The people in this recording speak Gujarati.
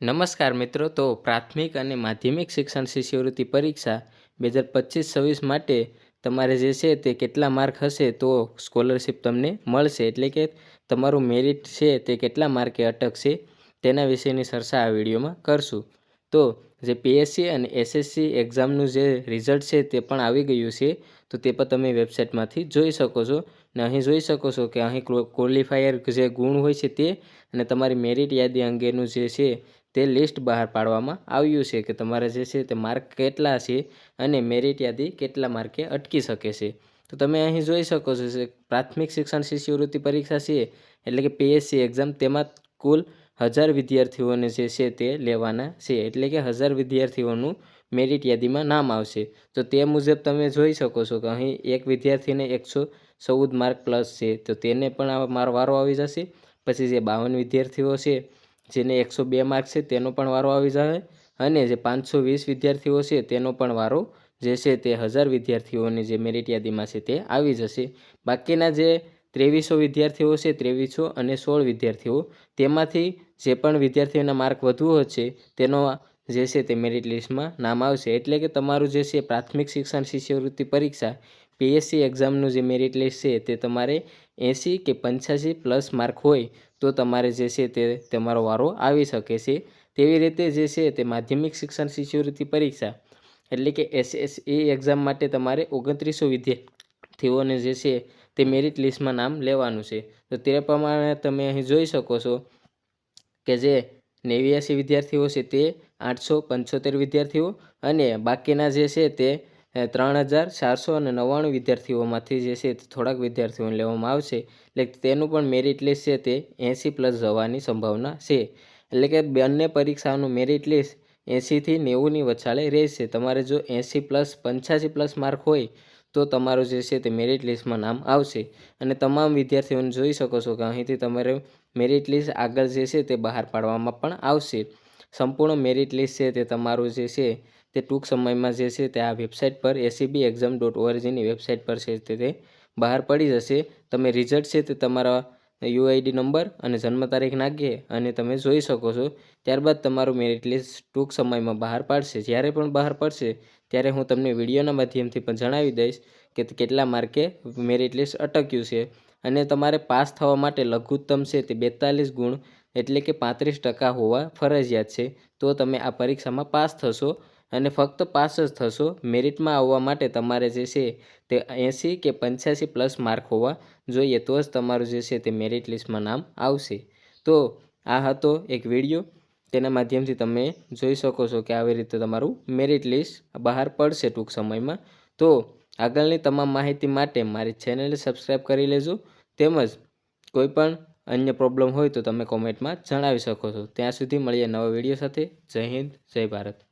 નમસ્કાર મિત્રો, તો પ્રાથમિક અને માધ્યમિક શિક્ષણ શિષ્યવૃત્તિ પરીક્ષા બે હજાર પચીસ છવ્વીસ માટે તમારે જે છે તે કેટલા માર્ક હશે તો સ્કોલરશિપ તમને મળશે. એટલે કે તમારું મેરિટ છે તે કેટલા માર્કે અટકશે તેના વિશેની ચર્ચા આ વિડીયોમાં કરશું. તો જે પીએસસી અને એસએસસી એક્ઝામનું જે રિઝલ્ટ છે તે પણ આવી ગયું છે, તો તે પણ તમે વેબસાઇટમાંથી જોઈ શકો છો. ને અહીં જોઈ શકો છો કે અહીં ક્વોલિફાયર જે ગુણ હોય છે તે અને તમારી મેરિટ યાદી અંગેનું જે છે તે લિસ્ટ બહાર પાડવામાં આવ્યું છે કે તમારે જે છે તે માર્ક કેટલા છે અને મેરિટ યાદી કેટલા માર્કે અટકી શકે છે. તો તમે અહીં જોઈ શકો છો પ્રાથમિક શિક્ષણ શિષ્યવૃત્તિ પરીક્ષા છે, એટલે કે પીએસસી એક્ઝામ, તેમાં કુલ હજાર વિદ્યાર્થીઓને જે છે તે લેવાના છે, એટલે કે હજાર વિદ્યાર્થીઓનું મેરિટ યાદીમાં નામ આવશે. તો તે મુજબ તમે જોઈ શકો છો કે અહીં એક વિદ્યાર્થીને એકસો ચૌદ માર્ક પ્લસ છે, તો તેને પણ મારો વારો આવી જશે. પછી જે બાવન વિદ્યાર્થીઓ છે જેને એકસો બે માર્ક છે, તેનો પણ વારો આવી જાય. અને જે પાંચસો વીસ વિદ્યાર્થીઓ છે, તેનો પણ વારો જે છે, તે હજાર વિદ્યાર્થીઓની જે મેરિટ યાદીમાં છે, તે આવી જશે. બાકીના જે ત્રેવીસો વિદ્યાર્થીઓ છે, ત્રેવીસો અને સોળ વિદ્યાર્થીઓ, તેમાંથી જે પણ વિદ્યાર્થીઓના માર્ક વધુ હશે તેનો જે છે, તે મેરિટ લિસ્ટમાં નામ આવશે. એટલે કે તમારું જે છે, પ્રાથમિક શિક્ષણ શિષ્યવૃત્તિ પરીક્ષા પીએસસી એક્ઝામનું જે મેરિટ લિસ્ટ છે, તે તમારે એંસી કે પંચ્યાસી પ્લસ માર્ક હોય તો તમારે જે છે તે તમારો વારો આવી શકે છે. તેવી રીતે જે છે તે માધ્યમિક શિક્ષણ શિષ્યવૃત્તિ પરીક્ષા એટલે કે એસએસએ એક્ઝામ માટે તમારે ઓગણત્રીસો વિદ્યાર્થીઓને જે છે તે મેરિટ લિસ્ટમાં નામ લેવાનું છે. તો તે પ્રમાણે તમે અહીં જોઈ શકો છો કે જે નેવ્યાસી વિદ્યાર્થીઓ છે તે આઠસો પંચોતેર વિદ્યાર્થીઓ અને બાકીના જે છે તે ત્રણ હજાર ચારસો અને નવ્વાણું વિદ્યાર્થીઓમાંથી જે છે થોડાક વિદ્યાર્થીઓને લેવામાં આવશે. એટલે તેનું પણ મેરિટ લિસ્ટ છે તે એંસી પ્લસ જવાની સંભાવના છે. એટલે કે બંને પરીક્ષાનું મેરિટ લિસ્ટ એંસીથી નેવુંની વચાળે રહેશે. તમારે જો એંસી પ્લસ પંચ્યાસી પ્લસ માર્ક હોય, તો તમારું જે છે તે મેરિટ લિસ્ટમાં નામ આવશે. અને તમામ વિદ્યાર્થીઓને જોઈ શકો છો કે અહીંથી તમારે મેરિટ લિસ્ટ આગળ જે છે તે બહાર પાડવામાં પણ આવશે. સંપૂર્ણ મેરિટ લિસ્ટ છે તે તમારું જે છે તે ટૂંક સમયમાં જે છે તે આ વેબસાઇટ પર એસીબી એક્ઝામ ડોટ ઓઆરજીની વેબસાઇટ પર છે તે બહાર પડી જશે. તમે રિઝલ્ટ છે તે તમારા યુઆઈડી નંબર અને જન્મ તારીખ નાખીએ અને તમે જોઈ શકો છો. ત્યારબાદ તમારું મેરિટ લિસ્ટ ટૂંક સમયમાં બહાર પાડશે. જ્યારે પણ બહાર પડશે, ત્યારે હું તમને વિડીયોના માધ્યમથી પણ જણાવી દઈશ કે કેટલા માર્કે મેરિટ લિસ્ટ અટક્યું છે. અને તમારે પાસ થવા માટે લઘુત્તમ છે તે બેતાલીસ ગુણ એટલે કે પાંત્રીસ ટકા હોવા ફરજિયાત છે. તો તમે આ પરીક્ષામાં પાસ થશો અને ફક્ત પાસ જ થશો. મેરિટમાં આવવા માટે તમારે જે છે તે એંસી કે પંચ્યાસી પ્લસ માર્ક હોવા જોઈએ. તો જ તમારું જે છે તે મેરિટ લિસ્ટમાં નામ આવશે. તો આ હતો એક વીડિયો. તેના માધ્યમથી તમે જોઈ શકો છો કે આવી રીતે તમારું મેરિટ લિસ્ટ બહાર પડશે ટૂંક સમયમાં. તો આગળની તમામ માહિતી માટે મારી ચેનલને સબસ્ક્રાઈબ કરી લેજો. તેમજ કોઈ પણ અન્ય પ્રોબ્લેમ હોય તો તમે કોમેન્ટમાં જણાવી શકો છો. ત્યાં સુધી મળીએ નવા વીડિયો સાથે. જય હિન્દ, જય ભારત.